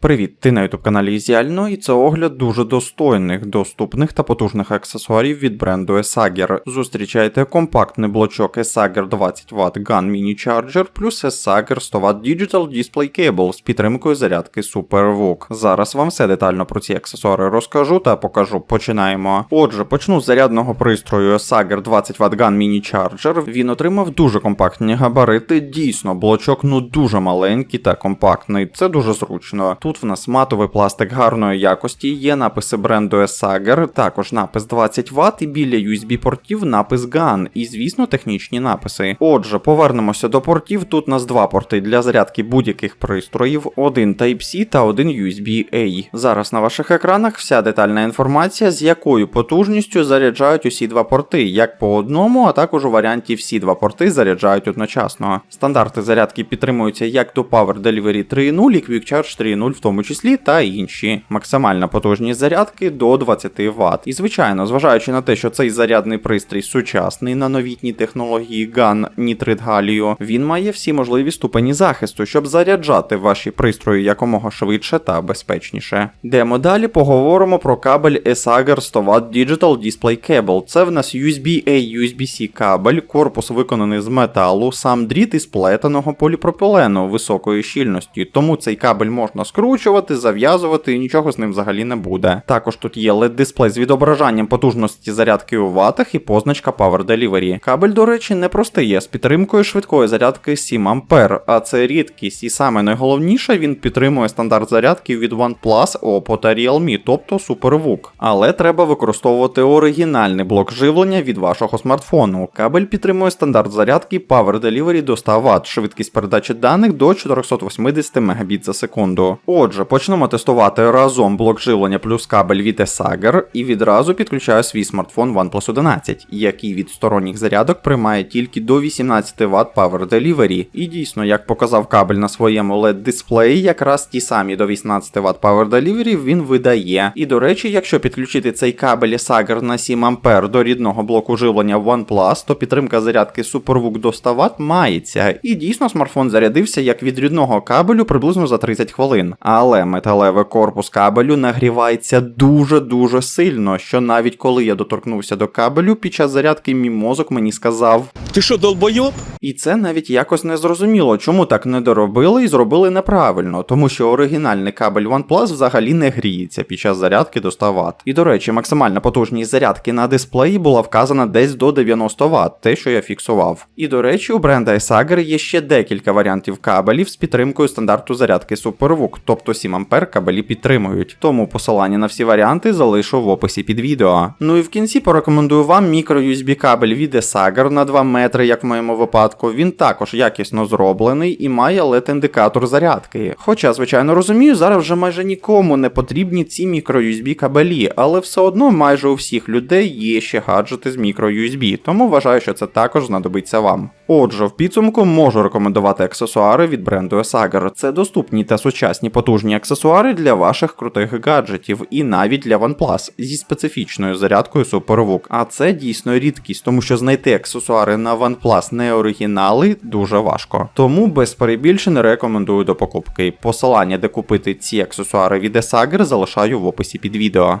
Привіт, ти на youtube каналі Ізіально, і це огляд дуже достойних, доступних та потужних аксесуарів від бренду Esager. Зустрічайте компактний блочок Esager 20 Вт Gun Mini Charger плюс Esager 100 Вт Digital Display Cable з підтримкою зарядки SuperVOOC. Зараз вам все детально про ці аксесуари розкажу та покажу. Починаємо. Отже, почну з зарядного пристрою Esager 20 Вт Gun Mini Charger. Він отримав дуже компактні габарити. Дійсно, блочок ну дуже маленький та компактний. Це дуже зручно. Тут в нас матовий пластик гарної якості, є написи бренду Esager, також напис 20 Вт і біля USB-портів напис GAN, і звісно технічні написи. Отже, повернемося до портів. Тут у нас два порти для зарядки будь-яких пристроїв, один Type-C та один USB-A. Зараз на ваших екранах вся детальна інформація, з якою потужністю заряджають усі два порти, як по одному, а також у варіанті всі два порти заряджають одночасно. Стандарти зарядки підтримуються як до Power Delivery 3.0 і Quick Charge 3.0 в тому числі, та інші. Максимальна потужність зарядки до 20 Вт. І звичайно, зважаючи на те, що цей зарядний пристрій сучасний на новітній технології GAN Nitrid Gallium, він має всі можливі ступені захисту, щоб заряджати ваші пристрої якомога швидше та безпечніше. Йдемо далі, поговоримо про кабель Esager 100 Вт Digital Display Cable. Це в нас USB-A USB-C кабель, корпус виконаний з металу, сам дріт із плетеного поліпропилену високої щільності, тому цей кабель можна скручувати, зав'язувати і нічого з ним взагалі не буде. Також тут є LED дисплей з відображанням потужності зарядки у ватах і позначка Power Delivery. Кабель, до речі, не простий, є з підтримкою швидкої зарядки 7 А, а це рідкість, і саме найголовніше він підтримує стандарт зарядки від OnePlus, Oppo та Realme, тобто SuperVOOC. Але треба використовувати оригінальний блок живлення від вашого смартфону. Кабель підтримує стандарт зарядки Power Delivery до 100 Вт, швидкість передачі даних до 480 Мбіт за секунду. Отже, почнемо тестувати разом блок живлення плюс кабель від Esager і відразу підключаю свій смартфон OnePlus 11, який від сторонніх зарядок приймає тільки до 18 Вт Power Delivery. І дійсно, як показав кабель на своєму LED дисплеї, якраз ті самі до 18 Вт Power Delivery він видає. І до речі, якщо підключити цей кабель Esager на 7 А до рідного блоку живлення OnePlus, то підтримка зарядки SuperVOOC до 100 Вт мається. І дійсно смартфон зарядився як від рідного кабелю приблизно за 30 хвилин. Але металевий корпус кабелю нагрівається дуже-дуже сильно, що навіть коли я доторкнувся до кабелю, під час зарядки мій мозок мені сказав. Ти що, долбойоб? І це навіть якось не зрозуміло, чому так не доробили і зробили неправильно, тому що оригінальний кабель OnePlus взагалі не гріється під час зарядки до 100 Вт. І до речі, максимальна потужність зарядки на дисплеї була вказана десь до 90 Вт, те, що я фіксував. І до речі, у бренда Esager є ще декілька варіантів кабелів з підтримкою стандарту зарядки SuperVOOC, тобто 7 А кабелі підтримують. Тому посилання на всі варіанти залишу в описі під відео. Ну і в кінці порекомендую вам мікро-USB кабель від Esager на 2 метри, як в моєму випадку. Він також якісно зроблений і має LED-індикатор зарядки. Хоча, звичайно, розумію, зараз вже майже нікому не потрібні ці мікро-USB кабелі, але все одно майже у всіх людей є ще гаджети з мікро-USB, тому вважаю, що це також знадобиться вам. Отже, в підсумку можу рекомендувати аксесуари від бренду Esager. Це доступні та сучасні потужні аксесуари для ваших крутих гаджетів і навіть для OnePlus зі специфічною зарядкою SuperVOOC. А це дійсно рідкість, тому що знайти аксесуари на OnePlus не оригінали дуже важко. Тому без перебільшень рекомендую до покупки. Посилання, де купити ці аксесуари від Esager, залишаю в описі під відео.